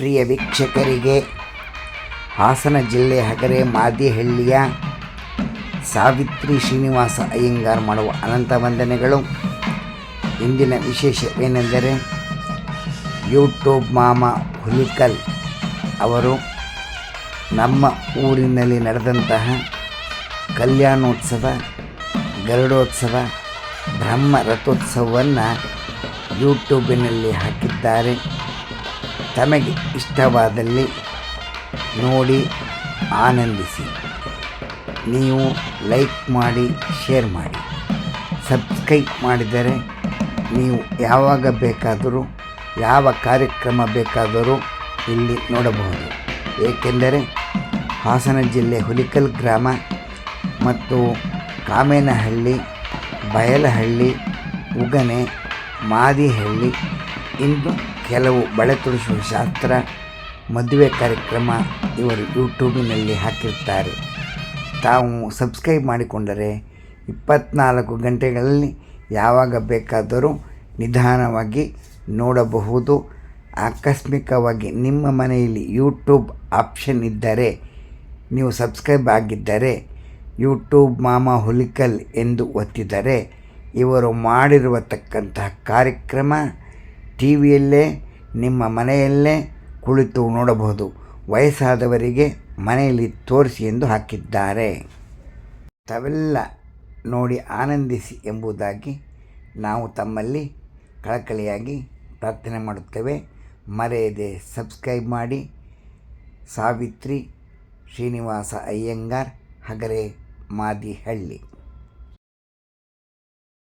ಪ್ರಿಯ ವೀಕ್ಷಕರಿಗೆ ಹಾಸನ ಜಿಲ್ಲೆ ಹಗರೆ ಮಾದಿಹಳ್ಳಿಯ ಸಾವಿತ್ರಿ ಶ್ರೀನಿವಾಸ ಅಯ್ಯಂಗಾರ್ ಮಾಡುವ ಅನಂತ ವಂದನೆಗಳು. ಇಂದಿನ ವಿಶೇಷವೇನೆಂದರೆ ಯೂಟ್ಯೂಬ್ ಮಾಮ ಹುಲಿಕಲ್ ಅವರು ನಮ್ಮ ಊರಿನಲ್ಲಿ ನಡೆದಂತಹ ಕಲ್ಯಾಣೋತ್ಸವ, ಗರುಡೋತ್ಸವ, ಬ್ರಹ್ಮ ರಥೋತ್ಸವವನ್ನು ಯೂಟ್ಯೂಬಿನಲ್ಲಿ ಹಾಕಿದ್ದಾರೆ. ತಮಗೆ ಇಷ್ಟವಾದಲ್ಲಿ ನೋಡಿ ಆನಂದಿಸಿ. ನೀವು ಲೈಕ್ ಮಾಡಿ, ಶೇರ್ ಮಾಡಿ. ಸಬ್ಸ್ಕ್ರೈಬ್ ಮಾಡಿದರೆ ನೀವು ಯಾವಾಗ ಬೇಕಾದರೂ, ಯಾವ ಕಾರ್ಯಕ್ರಮ ಬೇಕಾದರೂ ಇಲ್ಲಿ ನೋಡಬಹುದು. ಏಕೆಂದರೆ ಹಾಸನ ಜಿಲ್ಲೆ ಹುಲಿಕಲ್ ಗ್ರಾಮ ಮತ್ತು ಕಾಮೇನಹಳ್ಳಿ, ಬಯಲಹಳ್ಳಿ, ಉಗನೆ, ಮಾದಿಹಳ್ಳಿ ಇನ್ನು ಕೆಲವು ಬಳೆ ತುಳಿಸುವ ಶಾಸ್ತ್ರ, ಮದುವೆ ಕಾರ್ಯಕ್ರಮ ಇವರು ಯೂಟ್ಯೂಬಿನಲ್ಲಿ ಹಾಕಿರ್ತಾರೆ. ತಾವು ಸಬ್ಸ್ಕ್ರೈಬ್ ಮಾಡಿಕೊಂಡರೆ ಇಪ್ಪತ್ನಾಲ್ಕು ಗಂಟೆಗಳಲ್ಲಿ ಯಾವಾಗ ಬೇಕಾದರೂ ನಿಧಾನವಾಗಿ ನೋಡಬಹುದು. ಆಕಸ್ಮಿಕವಾಗಿ ನಿಮ್ಮ ಮನೆಯಲ್ಲಿ ಯೂಟ್ಯೂಬ್ ಆಪ್ಷನ್ ಇದ್ದರೆ, ನೀವು ಸಬ್ಸ್ಕ್ರೈಬ್ ಆಗಿದ್ದರೆ, ಯೂಟ್ಯೂಬ್ ಮಾಮ ಹುಲಿಕಲ್ ಎಂದು ಒತ್ತಿದರೆ, ಇವರು ಮಾಡಿರುವತಕ್ಕಂತಹ ಕಾರ್ಯಕ್ರಮ ಟಿ ವಿಯಲ್ಲೇ ನಿಮ್ಮ ಮನೆಯಲ್ಲೇ ಕುಳಿತು ನೋಡಬಹುದು. ವಯಸ್ಸಾದವರಿಗೆ ಮನೆಯಲ್ಲಿ ತೋರಿಸಿ ಎಂದು ಹಾಕಿದ್ದಾರೆ. ತಾವೆಲ್ಲ ನೋಡಿ ಆನಂದಿಸಿ ಎಂಬುದಾಗಿ ನಾವು ತಮ್ಮಲ್ಲಿ ಕಳಕಳಿಯಾಗಿ ಪ್ರಾರ್ಥನೆ ಮಾಡುತ್ತೇವೆ. ಮರೆಯದೆ ಸಬ್ಸ್ಕ್ರೈಬ್ ಮಾಡಿ. ಸಾವಿತ್ರಿ ಶ್ರೀನಿವಾಸ ಅಯ್ಯಂಗಾರ್, ಹಗರೆ ಮಾದಿಹಳ್ಳಿ.